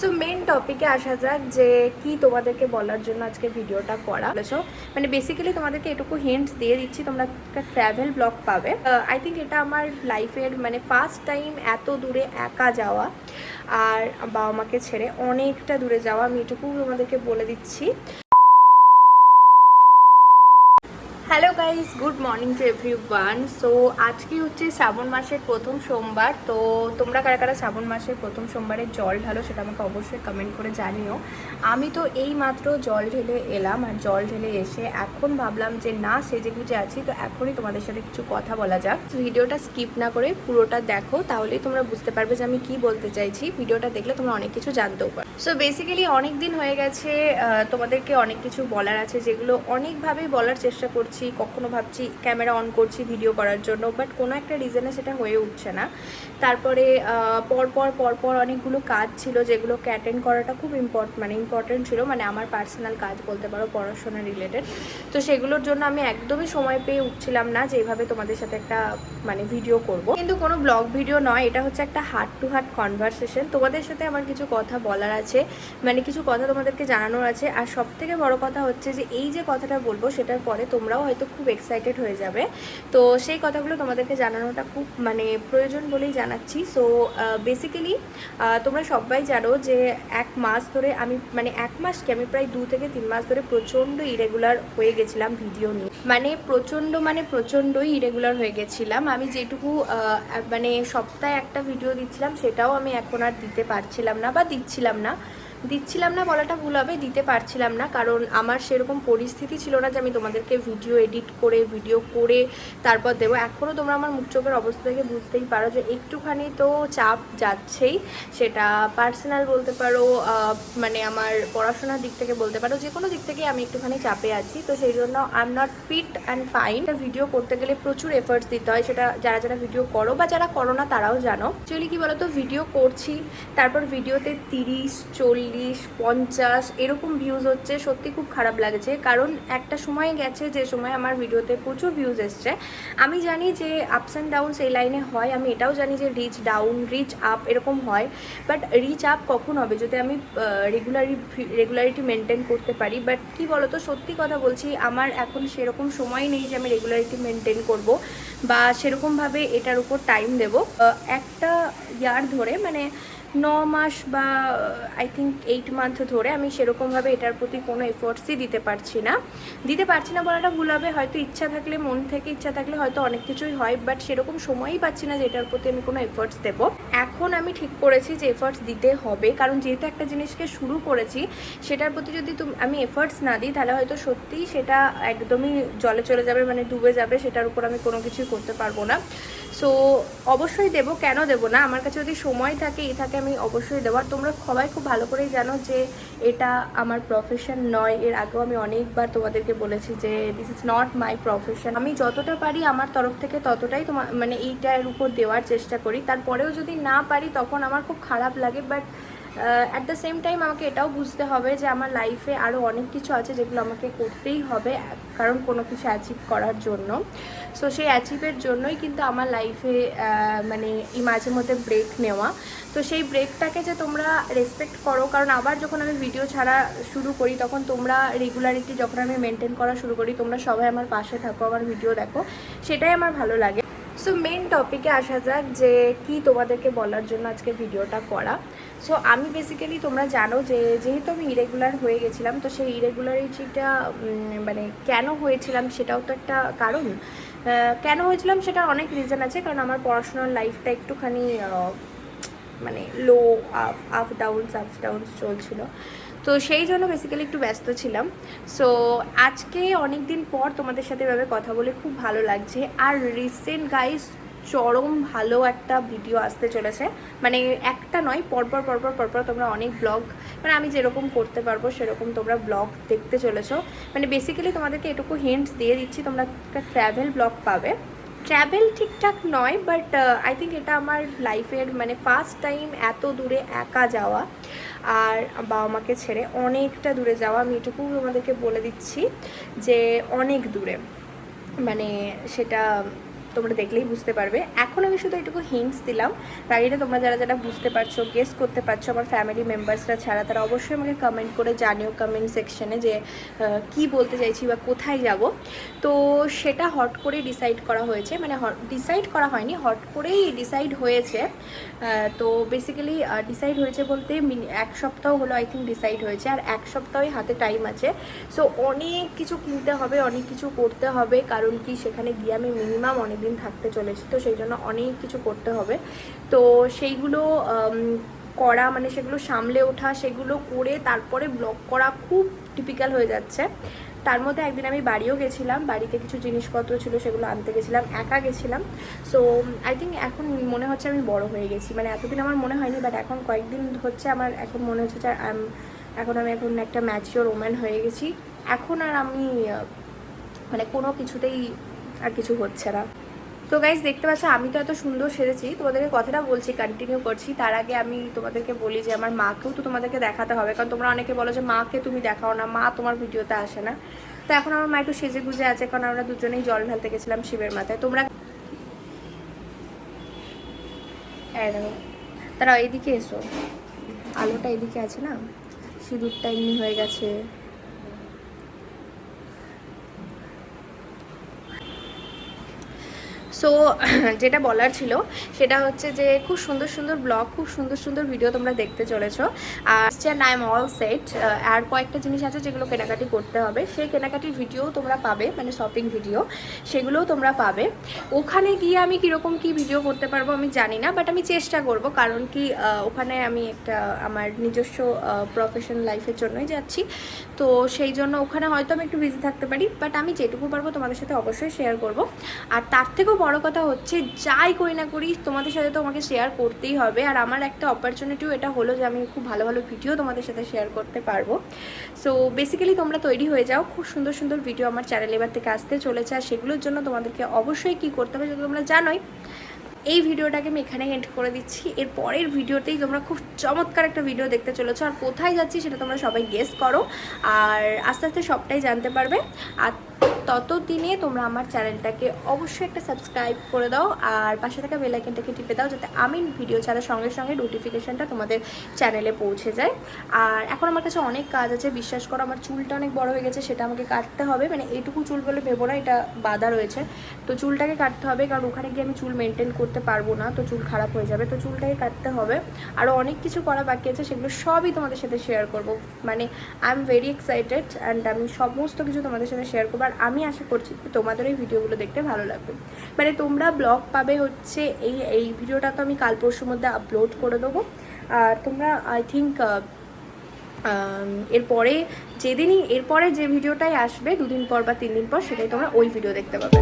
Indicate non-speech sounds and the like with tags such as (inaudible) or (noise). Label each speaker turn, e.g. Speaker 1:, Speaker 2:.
Speaker 1: So main টপিকে আসা যাক যে কি তোমাদেরকে বলার জন্য আজকে ভিডিওটা করা। বলেছ মানে বেসিক্যালি তোমাদেরকে এটুকু হিন্টস দিয়ে দিচ্ছি, তোমরা একটা ট্র্যাভেল ব্লগ পাবে। আই থিঙ্ক এটা আমার লাইফের মানে ফার্স্ট টাইম এত দূরে একা যাওয়া আর বাবা মাকে ছেড়ে অনেকটা দূরে যাওয়া আমি এটুকু তোমাদেরকে বলে দিচ্ছি। Hello guys good morning to everyone so আজকে হচ্ছে শ্রাবণ মাসের প্রথম সোমবার। তো, তোমরা কারা কারা শ্রাবণ মাসের প্রথম সোমবারে জল ঢালো সেটা আমাকে অবশ্যই কমেন্ট করে জানিও। আমি তো এই মাত্র জল ঢেলে এলাম আর জল ঢেলে এসে এখন ভাবলাম যে, না, সেজে গুজে আছি, তো এখনই তোমাদের সাথে কিছু কথা বলা যাক। ভিডিওটা স্কিপ না করে পুরোটা দেখো, তাহলেই তোমরা বুঝতে পারবে যে, আমি কি বলতে চাইছি। ভিডিওটা দেখলে তোমরা অনেক কিছু জানতেও পারো সো বেসিক্যালি অনেক দিন হয়ে গেছে তোমাদেরকে অনেক কিছু বলার আছে, যেগুলো অনেকভাবেই বলার চেষ্টা করছি। কখনো ভাবছি ক্যামেরা অন করছি ভিডিও করার জন্য বাট কোনো একটা রিজনে সেটা হয়ে উঠছে না। তারপরে পরপর পরপর অনেকগুলো কাজ ছিল যেগুলোকে অ্যাটেন্ড করাটা খুব ইম্পর্ট মানে ইম্পর্টেন্ট ছিল মানে আমার পার্সোনাল কাজ বলতে পারো, পড়াশোনা রিলেটেড তো সেগুলোর জন্য আমি একদমই সময় পেয়ে উঠছিলাম না যে এইভাবে তোমাদের সাথে একটা মানে ভিডিও করব। কিন্তু কোনো ব্লগ ভিডিও নয়, এটা হচ্ছে একটা হার্ট টু হার্ট কনভারসেশন তোমাদের সাথে আমার কিছু কথা বলার আছে মানে কিছু কথা তোমাদেরকে জানানোর আছে। আর সব থেকে বড় কথা হচ্ছে যে এই যে কথাটা বলব, সেটার পরে তোমরাও হয়তো খুব এক্সাইটেড হয়ে যাবে। তো সেই কথাগুলো তোমাদেরকে জানানোটা খুব মানে প্রয়োজন বলেই জানাচ্ছি। সো বেসিক্যালি তোমরা সবাই জানো যে এক মাস ধরে আমি মানে এক মাস কি, আমি প্রায় দু থেকে তিন মাস ধরে প্রচণ্ড ইরেগুলার হয়ে গেছিলাম ভিডিও নিয়ে। মানে প্রচণ্ড মানে প্রচণ্ডই ইরেগুলার হয়ে গেছিলাম। আমি যেটুকু মানে সপ্তাহে একটা ভিডিও দিচ্ছিলাম, সেটাও আমি এখন আর দিতে পারছিলাম না বা দিচ্ছিলাম না। দিচ্ছিলাম না বলাটা ভুল হবে, দিতে পারছিলাম না। কারণ আমার সেরকম পরিস্থিতি ছিল না যে আমি তোমাদেরকে ভিডিও এডিট করে ভিডিও করে তারপর দেবো। এখনও তোমরা আমার মুখ চোখের অবস্থা থেকে বুঝতেই পারো যে একটুখানি তো চাপ যাচ্ছেই। সেটা পার্সোনাল বলতে পারো মানে আমার পড়াশোনার দিক থেকে বলতে পারো, যে কোনো দিক থেকে আমি একটুখানি চাপে আছি। তো সেই জন্য I am not fit and fine video করতে গেলে প্রচুর এফার্টস দিতে হয়, সেটা যারা যারা ভিডিও করো বা যারা করো না তারাও জানো। অ্যাকচুয়ালি কি বলতো ভিডিও করছি, তারপর ভিডিওতে তিরিশ, চল্লিশ পঞ্চাশ, এরকম ভিউজ হচ্ছে। সত্যি খুব খারাপ লাগছে। কারণ একটা সময় গেছে, যে সময় আমার ভিডিওতে প্রচুর ভিউজ এসছে। আমি জানি যে আপস অ্যান্ড ডাউনস এই লাইনে হয়। আমি এটাও জানি যে রিচ ডাউন রিচ আপ এরকম হয়। বাট রিচ আপ কখন হবে? যদি আমি রেগুলারি রেগুলারিটি মেনটেন করতে পারি। বাট কি বলতো? সত্যি কথা বলছি, আমার এখন সেরকম সময় নেই যে আমি রেগুলারিটি মেনটেন করব বা সেরকমভাবে এটার উপর টাইম দেব। একটা ইয়ার ধরে মানে ন মাস বা আই থিঙ্ক এইট মান্থ ধরে আমি সেরকমভাবে এটার প্রতি কোনো এফোর্টসই দিতে পারছি না। দিতে পারছি না বলাটা ভুল হবে, হয়তো ইচ্ছা থাকলে, মন থেকে ইচ্ছা থাকলে হয়তো অনেক কিছুই হয় বাট সেরকম সময়ই পাচ্ছি না যে এটার প্রতি আমি কোনো এফোর্টস দেবো। এখন আমি ঠিক করেছি যে এফোর্টস দিতে হবে, কারণ যেহেতু একটা জিনিসকে শুরু করেছি, সেটার প্রতি যদি আমি এফোর্টস না দিই, তাহলে হয়তো সত্যিই সেটা একদমই জলে চলে যাবে মানে ডুবে যাবে, সেটার উপর আমি কোনো কিছুই করতে পারব না। সো অবশ্যই দেবো, কেন দেবো না? আমার কাছে যদি সময় থাকে, এই থাকে আমি অবশ্যই দেওয়ার তোমরা সবাই খুব ভালো করেই জানো যে এটা আমার প্রফেশন নয়। এর আগেও আমি অনেকবার তোমাদেরকে বলেছি যে this is not my profession আমি যতটা পারি আমার তরফ থেকে ততটাই তোমার মানে এইটার উপর দেওয়ার চেষ্টা করি। তারপরেও যদি না পারি তখন আমার খুব খারাপ লাগে। But at the same time আমাকে এটাও বুঝতে হবে যে আমার লাইফে আরও অনেক কিছু আছে যেগুলো আমাকে করতেই হবে, কারণ কোনো কিছু অ্যাচিভ করার জন্য। সো সেই অ্যাচিভের জন্যই কিন্তু আমার লাইফে মানে এই মাঝে মধ্যে ব্রেক নেওয়া। তো সেই ব্রেকটাকে যে তোমরা রেসপেক্ট করো, কারণ আবার যখন আমি ভিডিও ছাড়া শুরু করি, তখন তোমরা রেগুলারিটি যখন আমি মেনটেন করা শুরু করি, তোমরা সবাই আমার পাশে থাকো, আমার ভিডিও দেখো। সেটাই আমার ভালো লাগে। সো মেন টপিকে আসা যাক যে কি তোমাদেরকে বলার জন্য আজকে ভিডিওটা করা। সো আমি বেসিক্যালি তোমরা জানো যে, যেহেতু আমি ইরেগুলার হয়ে গেছিলাম, তো সেই ইরেগুলারিটিটা মানে কেন হয়েছিলাম সেটাও তো একটা কারণ। কেন হয়েছিলাম সেটা অনেক রিজন আছে, কারণ আমার পড়াশোনার লাইফটা একটুখানি মানে low up up downs ups downs চলছিল। তো সেই জন্য বেসিক্যালি একটু ব্যস্ত ছিলাম। সো আজকে অনেক দিন পর তোমাদের সাথে এভাবে কথা বলে খুব ভালো লাগছে। আর রিসেন্ট গাইস চরম ভালো একটা ভিডিও আসতে চলেছে। মানে একটা নয়, পরপর পরপর পরপর তোমরা অনেক ব্লগ মানে আমি যেরকম করতে পারব সেরকম তোমরা ব্লগ দেখতে চলেছো। মানে বেসিক্যালি তোমাদেরকে এটুকু হিন্টস দিয়ে দিচ্ছি, তোমরা একটা ট্র্যাভেল ব্লগ পাবে। ট্র্যাভেল ঠিকঠাক নয় বাট আই থিঙ্ক এটা আমার লাইফের মানে ফার্স্ট টাইম এত দূরে একা যাওয়া, আর বাবা মাকে ছেড়ে অনেকটা দূরে যাওয়া। আমি এটুকু তোমাদেরকে বলে দিচ্ছি যে অনেক দূরে। মানে সেটা তোমরা দেখলেই বুঝতে পারবে। এখন আমি শুধু এটুকু হিন্টস দিলাম। বাকিটা তোমরা যারা যারা বুঝতে পারছ গেস করতে পারছ, আমার ফ্যামিলি মেম্বার্সরা ছাড়া, তারা অবশ্যই আমাকে কমেন্ট করে জানিও কমেন্ট সেকশনে যে কি বলতে চাইছি বা কোথায় যাব। তো সেটা হট করে ডিসাইড করা হয়েছে। মানে ডিসাইড করা হয়নি হট করেই ডিসাইড হয়েছে। তো বেসিক্যালি ডিসাইড হয়েছে বলতে এক সপ্তাহ হলো আই থিঙ্ক ডিসাইড হয়েছে। আর এক সপ্তাহই হাতে টাইম আছে। সো অনেক কিছু কিনতে হবে, অনেক কিছু করতে হবে। কারণ কি? সেখানে গিয়ে আমি মিনিমাম অনেক দিন থাকতে চলেছি, তো সেই জন্য অনেক কিছু করতে হবে। তো সেইগুলো করা মানে সেগুলো সামলে ওঠা, সেগুলো করে তারপরে ব্লগ করা খুব টিপিক্যাল হয়ে যাচ্ছে। তার মধ্যে একদিন আমি বাড়িও গেছিলাম, বাড়িতে কিছু জিনিসপত্র ছিল সেগুলো আনতে গেছিলাম, একা গেছিলাম। সো আই থিঙ্ক এখন মনে হচ্ছে আমি বড় হয়ে গেছি। মানে এতদিন আমার মনে হয়নি বাট এখন কয়েকদিন হচ্ছে আমার এখন মনে হচ্ছে যে এখন আমি এখন একটা ম্যাচিওর ওম্যান হয়ে গেছি। এখন আর আমি মানে কোনো কিছুতেই আর কিছু হচ্ছে না। তো গাইজ দেখতে পাচ্ছ, আমি তো এত সুন্দর সেজেছি। তোমাদেরকে কথাটা বলছি কন্টিনিউ করছি। তার আগে আমি তোমাদেরকে বলি যে, আমার মাকেও তো তোমাদেরকে দেখাতে হবে। কারণ তোমরা অনেকে বলো যে, মাকে তুমি দেখাও না, মা তোমার ভিডিওতে আসে না। তো এখন আমার মা একটু সেজে গুজে আছে, কারণ আমরা দুজনেই জল ঢালতে গেছিলাম শিবের মাথায়। তোমরা তারা এইদিকে এসো। আলোটা এদিকে আছে না? সিঁদুরটা এমনি হয়ে গেছে। সো (laughs) যেটা বলার ছিল, সেটা হচ্ছে যে খুব সুন্দর সুন্দর ব্লগ, খুব সুন্দর সুন্দর ভিডিও তোমরা দেখতে চলেছো। আর আই এম অল সেট আর কয়েকটা জিনিস আছে যেগুলো কেনাকাটি করতে হবে। সেই কেনাকাটির ভিডিও তোমরা পাবে মানে শপিং ভিডিও সেগুলোও তোমরা পাবে। ওখানে গিয়ে আমি কীরকম কি ভিডিও করতে পারব আমি জানি না বাট আমি চেষ্টা করব, কারণ কি ওখানে আমি একটা আমার নিজস্ব প্রফেশন লাইফের জন্যই যাচ্ছি। তো সেই জন্য ওখানে হয়তো আমি একটু বিজি থাকতে পারি বাট আমি যেটুকু পারব তোমাদের সাথে অবশ্যই শেয়ার করব। আর তার থেকেও বড় কথা হচ্ছে, যাই করি না করি তোমাদের সাথে তো আমাকে শেয়ার করতেই হবে। আর আমার একটা অপরচুনিটিও এটা হলো যে আমি খুব ভালো ভালো ভিডিও তোমাদের সাথে শেয়ার করতে পারব। সো বেসিক্যালি তোমরা তৈরি হয়ে যাও। খুব সুন্দর সুন্দর ভিডিও আমার চ্যানেল এবার থেকে আসতে চলেছে। আর সেগুলোর জন্য তোমাদেরকে অবশ্যই কি করতে হবে যেটা তোমরা জানোই। এই ভিডিওটাকে আমি এখানে এন্ড করে দিচ্ছি। এর পরের ভিডিওতেই তোমরা খুব চমৎকার একটা ভিডিও দেখতে চলেছো। আর কোথায় যাচ্ছি সেটা তোমরা সবাই গেস করো। আর আস্তে আস্তে সবটাই জানতে পারবে। আর ততদিনে তোমরা আমার চ্যানেলটাকে অবশ্যই একটা সাবস্ক্রাইব করে দাও আর পাশে থাকা বেল আইকনটাকে টিপে দাও যাতে আমি ভিডিও ছাড়ার সঙ্গে সঙ্গে নোটিফিকেশনটা তোমাদের চ্যানেলে পৌঁছে যায়। আর এখন আমার কাছে অনেক কাজ আছে, বিশ্বাস করো আমার চুলটা অনেক বড় হয়ে গেছে, সেটা আমাকে কাটতে হবে। মানে এইটুকু চুল বলে ভেবো না, এটা বাধা রয়েছে। তো চুলটাকে কাটতে হবে, কারণ ওখানে গিয়ে আমি চুল মেনটেন করতে পারব না, তো চুল খারাপ হয়ে যাবে। তো চুলটাকে কাটতে হবে। আরও অনেক কিছু করা বাকি আছে, সেগুলো সবই তোমাদের সাথে শেয়ার করব। মানে I am very excited and আমি সমস্ত কিছু তোমাদের সাথে শেয়ার করব। আর আমি আশা করছি তোমাদের এই ভিডিওগুলো দেখতে ভালো লাগবে। মানে তোমরা ব্লগ পাবে হচ্ছে এই এই ভিডিওটা তো আমি কাল পরশুর মধ্যে আপলোড করে দেবো। আর তোমরা আই থিঙ্ক এরপরে যেদিনই, এরপরে যে ভিডিওটাই আসবে, দুদিন পর বা তিন দিন পর সেটাই তোমরা ওই ভিডিও দেখতে পাবে।